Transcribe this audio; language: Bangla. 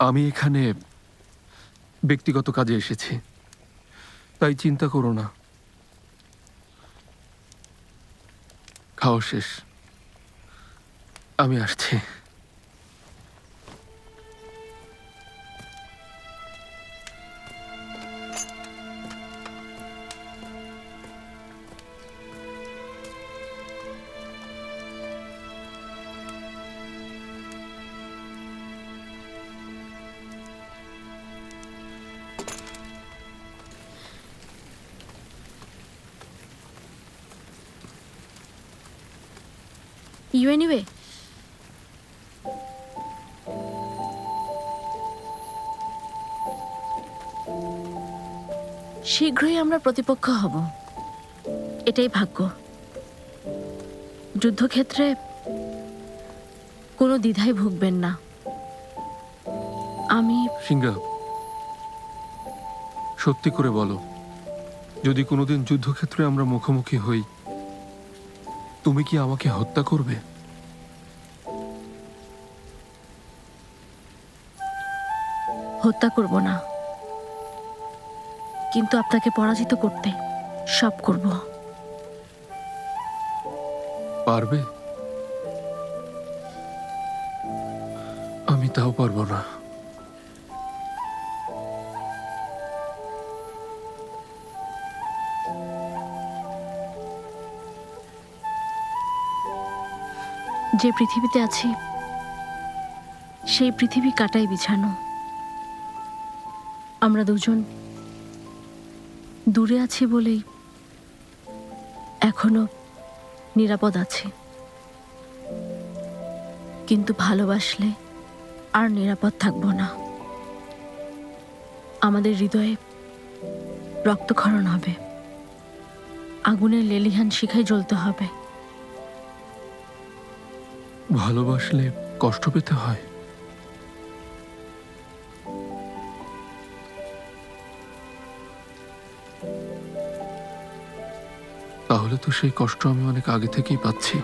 আমি এখানে ব্যক্তিগত কাজে এসেছি। তাই চিন্তা করো না। খাওয়া শেষ। আমি আসছি। ইউ এনিওয়ে শীঘ্রই আমরা প্রতিপক্ষ হব। এটাই ভাগ্য। যুদ্ধক্ষেত্রে কোনো দ্বিধায় ভুগবেন না। আমি সিংহা সত্যি করে বলো যদি কোনোদিন যুদ্ধক্ষেত্রে আমরা মুখোমুখি হই তুমি কি আমাকে হত্যা করবে? হত্যা করব না। কিন্তু আপনাকে পরাজিত করতে সব করব। পারবে? আমি তাও পারব না। যে পৃথিবীতে আছি, সেই পৃথিবী কাটাই বিছানো। আমরা দুজন দূরে আছি বলেই এখনও নিরাপদ আছি। কিন্তু ভালোবাসলে আর নিরাপদ থাকব না। আমাদের হৃদয়ে রক্তক্ষরণ হবে। আগুনের লেলিহান শিখায় জ্বলতে হবে। ভালোবাসলে কষ্ট পেতে হয়। তাহলে তো সেই কষ্ট আমি অনেক আগে থেকেই পাচ্ছি।